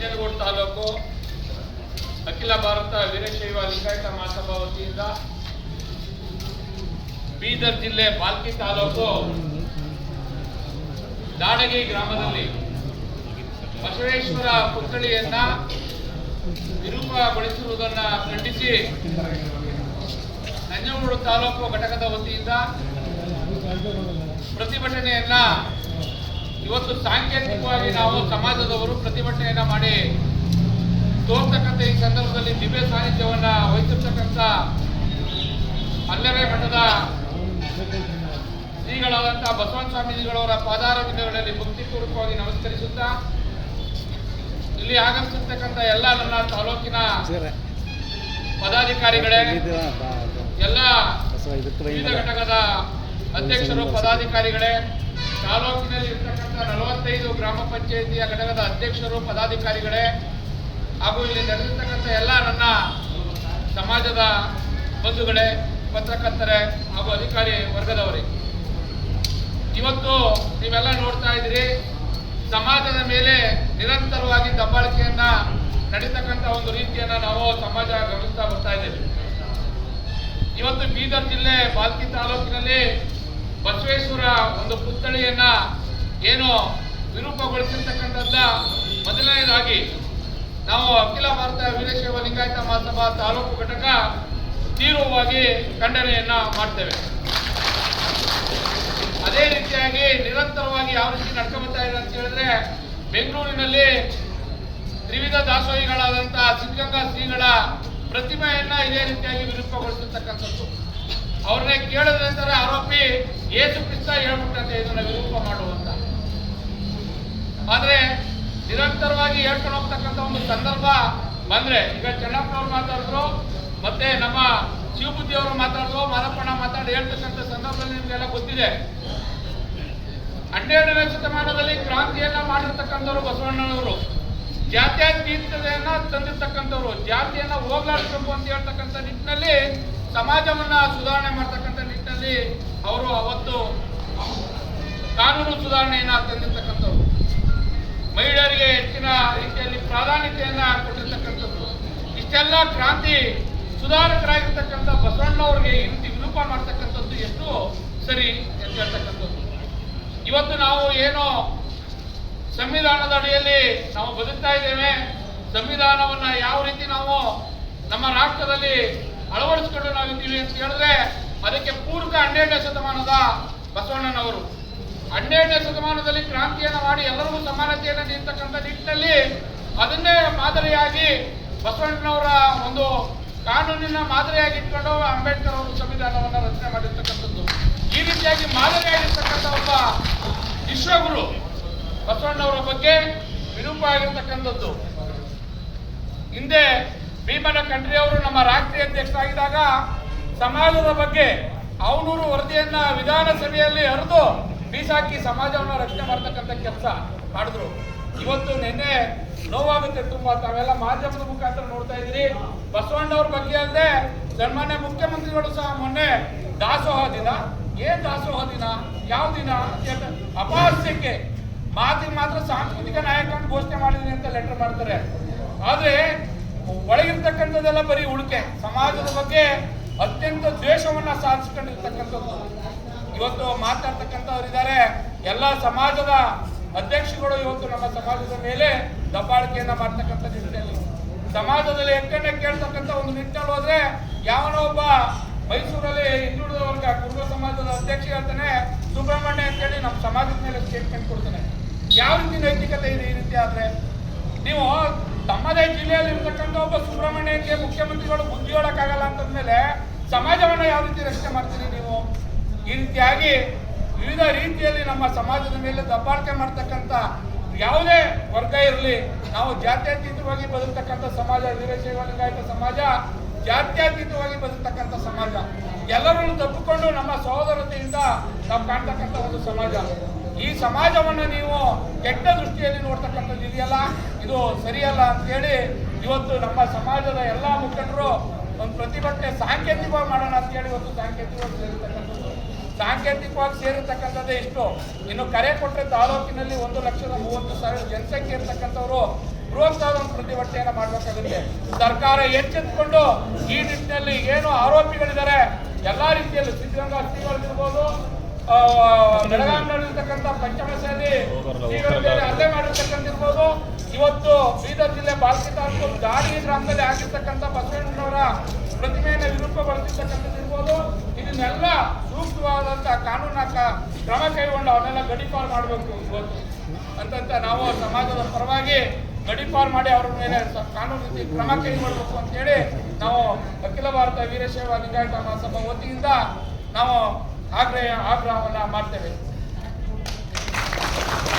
ನಂಜನಗೂಡು ತಾಲೂಕು ಅಖಿಲ ಭಾರತ ವೀರಶೈವ ಲಿಂಗಾಯತ ಮಹಾಸಭಾ ವತಿಯಿಂದ ಬೀದರ್ ಜಿಲ್ಲೆ ಬಾಲ್ಕಿ ತಾಲೂಕು ದಾಡಗಿ ಗ್ರಾಮದಲ್ಲಿ ಬಸವೇಶ್ವರ ಪುತ್ಥಳಿಯನ್ನ ವಿರೂಪಗೊಳಿಸಿರುವುದನ್ನು ಖಂಡಿಸಿ ನಂಜನಗೂಡು ತಾಲೂಕು ಘಟಕದ ವತಿಯಿಂದ ಪ್ರತಿಭಟನೆಯನ್ನ ಇವತ್ತು ಸಾಂಕೇತಿಕವಾಗಿ ನಾವು ಸಮಾಜದವರು ಪ್ರತಿಭಟನೆಯನ್ನ ಮಾಡಿ ತೋರ್ತಕ್ಕಂಥ ಈ ಸಂದರ್ಭದಲ್ಲಿ ದಿವ್ಯ ಸಾನ್ನಿಧ್ಯವನ್ನ ವಹಿಸಿರ್ತಕ್ಕಂಥ ಅಲ್ಲರೆ ಮಠದ ಶ್ರೀಗಳಾದಂತಹ ಬಸವನ ಸ್ವಾಮೀಜಿಗಳವರ ಪಾದಾರವಿಂದಗಳಲ್ಲಿ ಭಕ್ತಿಪೂರ್ವಕವಾಗಿ ನಮಸ್ಕರಿಸುತ್ತಾ, ಇಲ್ಲಿ ಆಗಮಿಸಿರ್ತಕ್ಕಂಥ ಎಲ್ಲ ನನ್ನ ತಾಲೂಕಿನ ಪದಾಧಿಕಾರಿಗಳೇ, ಎಲ್ಲ ವಿವಿಧ ಘಟಕದ ಅಧ್ಯಕ್ಷರು, ಪದಾಧಿಕಾರಿಗಳೇ ತಾಲೂಕಿನಲ್ಲಿ ಇರ್ತಕ್ಕಂಥ ನಲವತ್ತೈದು ಗ್ರಾಮ ಪಂಚಾಯಿತಿಯ ಘಟಕದ ಅಧ್ಯಕ್ಷರು, ಪದಾಧಿಕಾರಿಗಳೇ, ಹಾಗೂ ಇಲ್ಲಿ ನಡೆದಿರ್ತಕ್ಕಂಥ ಎಲ್ಲ ನನ್ನ ಸಮಾಜದ ಬಂಧುಗಳೇ, ಪತ್ರಕರ್ತರೇ ಹಾಗೂ ಅಧಿಕಾರಿ ವರ್ಗದವರೇ. ಇವತ್ತು ನೀವೆಲ್ಲ ನೋಡ್ತಾ ಇದ್ದೀರಿ, ಸಮಾಜದ ಮೇಲೆ ನಿರಂತರವಾಗಿ ದಬ್ಬಾಳಿಕೆಯನ್ನ ನಡೀತಕ್ಕಂಥ ಒಂದು ರೀತಿಯನ್ನ ನಾವು ಸಮಾಜ ಗಮನಿಸ್ತಾ ಬರ್ತಾ ಇದ್ದೇವೆ. ಇವತ್ತು ಬೀದರ್ ಜಿಲ್ಲೆ ಬಾಲ್ಕಿ ತಾಲೂಕಿನಲ್ಲಿ ಬಸವೇಶ್ವರ ಒಂದು ಪುತ್ಥಳಿಯನ್ನ ಏನು ವಿರೂಪಗೊಳಿಸಿರ್ತಕ್ಕಂಥದ್ದ ಮೊದಲನೇದಾಗಿ ನಾವು ಅಖಿಲ ಭಾರತ ವೀರಶೈವ ಲಿಂಗಾಯತ ಮಹಾಸಭಾ ತಾಲೂಕು ಘಟಕ ತೀವ್ರವಾಗಿ ಖಂಡನೆಯನ್ನ ಮಾಡ್ತೇವೆ. ಅದೇ ರೀತಿಯಾಗಿ ನಿರಂತರವಾಗಿ ಯಾವ ರೀತಿ ನಡ್ಕೊಂಬತ್ತಾ ಇದೆ ಅಂತ ಹೇಳಿದ್ರೆ, ಬೆಂಗಳೂರಿನಲ್ಲಿ ತ್ರಿವಿಧ ದಾಸೋಹಿಗಳಾದಂತಹ ಸಿದ್ಧಗಂಗಾ ಶ್ರೀಗಳ ಪ್ರತಿಮೆಯನ್ನ ಇದೇ ರೀತಿಯಾಗಿ ವಿರೂಪಗೊಳಿಸಿರ್ತಕ್ಕಂಥದ್ದು. ಅವ್ರನ್ನೇ ಕೇಳಿದ್ರೆ ನಂತರ ಆರೋಪಿ ಏಸು ಕ್ರಿಸ್ತ ಹೇಳ್ಬಿಟ್ಟಂತೆ ಇದನ್ನ ವಿರೂಪ ಮಾಡುವಂತ ಆದ್ರೆ ನಿರಂತರವಾಗಿ ಹೇಳ್ಕೊಂಡು ಹೋಗ್ತಕ್ಕಂಥ ಒಂದು ಸಂದರ್ಭ ಬಂದ್ರೆ, ಈಗ ಚೆನ್ನಪ್ಪನವ್ರು ಮಾತಾಡಿದ್ರು, ಮತ್ತೆ ನಮ್ಮ ಶಿವಬುದ್ಧಿ ಅವರು ಮಾತಾಡಿದ್ರು ಮಾದಪ್ಪಣ್ಣ ಮಾತಾಡಿ ಹೇಳ್ತಕ್ಕಂಥ ಸಂದರ್ಭದಲ್ಲಿ ನಿಮ್ಗೆಲ್ಲ ಗೊತ್ತಿದೆ. ಹನ್ನೆರಡನೇ ಶತಮಾನದಲ್ಲಿ ಕ್ರಾಂತಿಯನ್ನ ಮಾಡಿರ್ತಕ್ಕಂಥವ್ರು ಬಸವಣ್ಣನವರು. ಜಾತ್ಯಾತೀತತೆಯನ್ನ ತಂದಿರ್ತಕ್ಕಂಥವ್ರು. ಜಾತಿಯನ್ನ ಹೋಗ್ಲಾಡ್ಬೇಕು ಅಂತ ಹೇಳ್ತಕ್ಕಂಥ ನಿಟ್ಟಿನಲ್ಲಿ ಸಮಾಜವನ್ನ ಸುಧಾರಣೆ ಮಾಡ್ತಕ್ಕಂಥ ನಿಟ್ಟಿನಲ್ಲಿ ಅವರು ಅವತ್ತು ಕಾನೂನು ಸುಧಾರಣೆಯನ್ನ ತಂದಿರ್ತಕ್ಕಂಥವ್ರು. ಮಹಿಳೆಯರಿಗೆ ಹೆಚ್ಚಿನ ರೀತಿಯಲ್ಲಿ ಪ್ರಾಧಾನ್ಯತೆಯನ್ನ ಕೊಟ್ಟಿರ್ತಕ್ಕಂಥದ್ದು ಇಷ್ಟೆಲ್ಲ ಕ್ರಾಂತಿ ಸುಧಾರಕರಾಗಿರ್ತಕ್ಕಂಥ ಬಸವಣ್ಣ ಅವ್ರಿಗೆ ಇಂತಿ ವಿರೂಪ ಮಾಡ್ತಕ್ಕಂಥದ್ದು ಎಷ್ಟು ಸರಿ ಅಂತ ಹೇಳ್ತಕ್ಕಂಥದ್ದು. ಇವತ್ತು ನಾವು ಏನು ಸಂವಿಧಾನದ ಅಡಿಯಲ್ಲಿ ನಾವು ಬದುಕ್ತಾ ಇದ್ದೇವೆ. ಸಂವಿಧಾನವನ್ನ ಯಾವ ರೀತಿ ನಾವು ನಮ್ಮ ರಾಷ್ಟ್ರದಲ್ಲಿ ಅಳವಡಿಸ್ಕೊಂಡು ನಾವಿದ್ದೀವಿ ಅಂತ ಹೇಳಿದ್ರೆ ಅದಕ್ಕೆ ಪೂರಕ ಹನ್ನೆರಡನೇ ಶತಮಾನದ ಬಸವಣ್ಣನವರು. ಹನ್ನೆರಡನೇ ಶತಮಾನದಲ್ಲಿ ಕ್ರಾಂತಿಯನ್ನು ಮಾಡಿ ಎಲ್ಲರಿಗೂ ಸಮಾನತೆಯನ್ನು ನೀಡ್ತಕ್ಕಂಥ ನಿಟ್ಟಿನಲ್ಲಿ ಅದನ್ನೇ ಮಾದರಿಯಾಗಿ ಬಸವಣ್ಣನವರ ಒಂದು ಕಾನೂನಿನ ಮಾದರಿಯಾಗಿ ಇಟ್ಕೊಂಡು ಅಂಬೇಡ್ಕರ್ ಅವರು ಸಂವಿಧಾನವನ್ನು ರಚನೆ ಮಾಡಿರ್ತಕ್ಕಂಥದ್ದು. ಈ ರೀತಿಯಾಗಿ ಮಾದರಿಯಾಗಿರ್ತಕ್ಕಂಥ ಒಬ್ಬ ವಿಶ್ವಗುರು ಬಸವಣ್ಣವರ ಬಗ್ಗೆ ವಿರೂಪ ಆಗಿರ್ತಕ್ಕಂಥದ್ದು ಹಿಂದೆ ಭೀಮನ ಖಂಡ್ರಿ ಅವರು ನಮ್ಮ ರಾಷ್ಟ್ರೀಯ ಅಧ್ಯಕ್ಷರಾಗಿದ್ದಾಗ ಸಮಾಜದ ಬಗ್ಗೆ ಅವನೂರು ವರದಿಯನ್ನ ವಿಧಾನಸಭೆಯಲ್ಲಿ ಹರಿದು ಬೀಸಾಕಿ ಸಮಾಜವನ್ನು ರಕ್ಷಣೆ ಮಾಡ್ತಕ್ಕಂಥ ಕೆಲಸ ಮಾಡಿದ್ರು. ಇವತ್ತು ನಿನ್ನೆ ನೋವಾಗುತ್ತೆ ತುಂಬಾ. ತಾವೆಲ್ಲ ಮಾಧ್ಯಮದ ಮುಖಾಂತರ ನೋಡ್ತಾ ಇದ್ದೀರಿ. ಬಸವಣ್ಣವ್ರ ಬಗ್ಗೆ ಅಲ್ಲದೆ ಸನ್ಮಾನ್ಯ ಮುಖ್ಯಮಂತ್ರಿಗಳು ಸಹ ಮೊನ್ನೆ ದಾಸೋಹ ದಿನ. ಏನ್ ದಾಸೋಹ ದಿನ? ಯಾವ ದಿನ ಅಂತ. ಅಪಹಾಸ್ಯಕ್ಕೆ ಮಾತಿಗೆ ಮಾತ್ರ ಸಾಂಸ್ಕೃತಿಕ ನಾಯಕ ಘೋಷಣೆ ಮಾಡಿದೀನಿ ಅಂತ ಲೆಟರ್ ಮಾಡ್ತಾರೆ. ಆದ್ರೆ ಒಳಗಿರ್ತಕ್ಕಂಥದ್ದೆಲ್ಲ ಬರೀ ಉಳಿಕೆ. ಸಮಾಜದ ಬಗ್ಗೆ ಅತ್ಯಂತ ದ್ವೇಷವನ್ನ ಸಾಧಿಸ್ಕೊಂಡಿರ್ತಕ್ಕಂಥದ್ದು. ಇವತ್ತು ಮಾತಾಡ್ತಕ್ಕಂಥವ್ರಿದ್ದಾರೆ. ಎಲ್ಲ ಸಮಾಜದ ಅಧ್ಯಕ್ಷಗಳು ಇವತ್ತು ನಮ್ಮ ಸಮಾಜದ ಮೇಲೆ ದಬ್ಬಾಳಿಕೆಯನ್ನ ಮಾಡ್ತಕ್ಕಂಥ ನಿಟ್ಟಿನಲ್ಲಿ. ಸಮಾಜದಲ್ಲಿ ಎಕ್ಕಣ್ಣ ಕೇಳ್ತಕ್ಕಂಥ ಒಂದು ನಿಟ್ಟಿನಲ್ಲಿ ಹೋದ್ರೆ ಯಾವನೋ ಒಬ್ಬ ಮೈಸೂರಲ್ಲಿ ಹಿಂದುಳಿದ ವರ್ಗ ಕುರುಬ ಸಮಾಜದ ಅಧ್ಯಕ್ಷ ಹೇಳ್ತಾನೆ ಸುಬ್ರಹ್ಮಣ್ಯ ಅಂತೇಳಿ ನಮ್ಮ ಸಮಾಜದ ಮೇಲೆ ಸ್ಟೇಟ್ಮೆಂಟ್ ಕೊಡ್ತಾನೆ. ಯಾವ ರೀತಿ ನೈತಿಕತೆ ಇದೆ ಈ ರೀತಿ ಆದ್ರೆ? ನೀವು ತಮ್ಮದೇ ಜಿಲ್ಲೆಯಲ್ಲಿ ಇರ್ತಕ್ಕಂಥ ಒಬ್ಬ ಸುಬ್ರಹ್ಮಣ್ಯಕ್ಕೆ ಮುಖ್ಯಮಂತ್ರಿಗಳು ಬುದ್ಧಿ ಹೇಳಕ್ಕಾಗಲ್ಲ ಅಂತಂದ್ಮೇಲೆ ಸಮಾಜವನ್ನು ಯಾವ ರೀತಿ ರಕ್ಷಣೆ ಮಾಡ್ತೀರಿ ನೀವು? ಈ ರೀತಿಯಾಗಿ ವಿವಿಧ ರೀತಿಯಲ್ಲಿ ನಮ್ಮ ಸಮಾಜದ ಮೇಲೆ ದಬ್ಬಾಳಿಕೆ ಮಾಡ್ತಕ್ಕಂಥ ಯಾವುದೇ ವರ್ಗ ಇರಲಿ, ನಾವು ಜಾತ್ಯತೀತವಾಗಿ ಬದುಕ್ತಕ್ಕಂಥ ಸಮಾಜ, ವೀರಶೈವ ಲಿಂಗಾಯತ ಸಮಾಜ ಜಾತ್ಯತೀತವಾಗಿ ಬದುಕ್ತಕ್ಕಂಥ ಸಮಾಜ. ಎಲ್ಲರನ್ನು ತಪ್ಪಿಕೊಂಡು ನಮ್ಮ ಸಹೋದರತೆಯಿಂದ ನಾವು ಕಾಣ್ತಕ್ಕಂಥ ಒಂದು ಸಮಾಜ. ಈ ಸಮಾಜವನ್ನು ನೀವು ಕೆಟ್ಟ ದೃಷ್ಟಿಯಲ್ಲಿ ನೋಡ್ತಕ್ಕಂಥದ್ದು ಇದೆಯಲ್ಲ? ಇದು ಸರಿಯಲ್ಲ ಅಂತೇಳಿ ಇವತ್ತು ನಮ್ಮ ಸಮಾಜದ ಎಲ್ಲ ಮುಖಂಡರು ಒಂದು ಪ್ರತಿಭಟನೆ ಸಾಂಕೇತಿಕವಾಗಿ ಮಾಡೋಣ ಅಂತೇಳಿ ಇವತ್ತು ಸಾಂಕೇತಿಕವಾಗಿ ಸೇರಿರ್ತಕ್ಕಂಥದ್ದು. ಸಾಂಕೇತಿಕವಾಗಿ ಸೇರಿರ್ತಕ್ಕಂಥದ್ದೇ ಇಷ್ಟು. ಇನ್ನು ಕರೆ ಕೊಟ್ಟರೆ ತಾಲೂಕಿನಲ್ಲಿ ಒಂದು ಲಕ್ಷದ ಮೂವತ್ತು ಸಾವಿರ ಜನಸಂಖ್ಯೆ ಇರ್ತಕ್ಕಂಥವ್ರು ಬೃಹತ್ತಾದ ಒಂದು ಪ್ರತಿಭಟನೆಯನ್ನು ಮಾಡಬೇಕಾಗುತ್ತೆ. ಸರ್ಕಾರ ಎಚ್ಚೆತ್ತುಕೊಂಡು ಈ ನಿಟ್ಟಿನಲ್ಲಿ ಏನು ಆರೋಪಿಗಳಿದ್ದಾರೆ ಎಲ್ಲಾ ರೀತಿಯಲ್ಲೂ ಸಿದ್ಧಗಂಗಾ ಶ್ರೀಗಳಿರ್ಬೋದು ಬೆಳಗಾವಿನಲ್ಲಿರ್ತಕ್ಕಂಥ ಪಂಚಮಸಾಲಿ ಶ್ರೀಗಳ ಮೇಲೆ ಹಲ್ಲೆ ಮಾಡಿರ್ತಕ್ಕಂಥಿರ್ಬೋದು ಇವತ್ತು ಬೀದರ್ ಜಿಲ್ಲೆ ಬಾಲ್ಕಿ ತಾಲೂಕು ದಾಳಿ ಗ್ರಾಮದಲ್ಲಿ ಆಗಿರ್ತಕ್ಕಂಥ ಬಸವಣ್ಣನವರ ಪ್ರತಿಮೆಯನ್ನು ವಿರೂಪಗೊಳಿಸಿರ್ತಕ್ಕಂಥದ್ದಿರ್ಬೋದು ಇದನ್ನೆಲ್ಲ ಸೂಕ್ತವಾದಂಥ ಕಾನೂನ ಕ್ರಮ ಕೈಗೊಂಡು ಅವನ್ನೆಲ್ಲ ಗಡೀಪಾರು ಮಾಡಬೇಕು ಇವತ್ತು. ಅಂತಂತ ನಾವು ಸಮಾಜದ ಪರವಾಗಿ ಗಡೀಪಾರು ಮಾಡಿ ಅವ್ರ ಮೇಲೆ ಕಾನೂನು ರೀತಿ ಕ್ರಮ ಕೈಗೊಳ್ಳಬೇಕು ಅಂತೇಳಿ ನಾವು ಅಖಿಲ ಭಾರತ ವೀರಶೈವ ಲಿಂಗಾಯತ ಮಹಾಸಭಾ ವತಿಯಿಂದ ನಾವು ಆಗ್ರಹ ಆಗ್ರಹವನ್ನ ಮಾಡ್ತೇವೆ.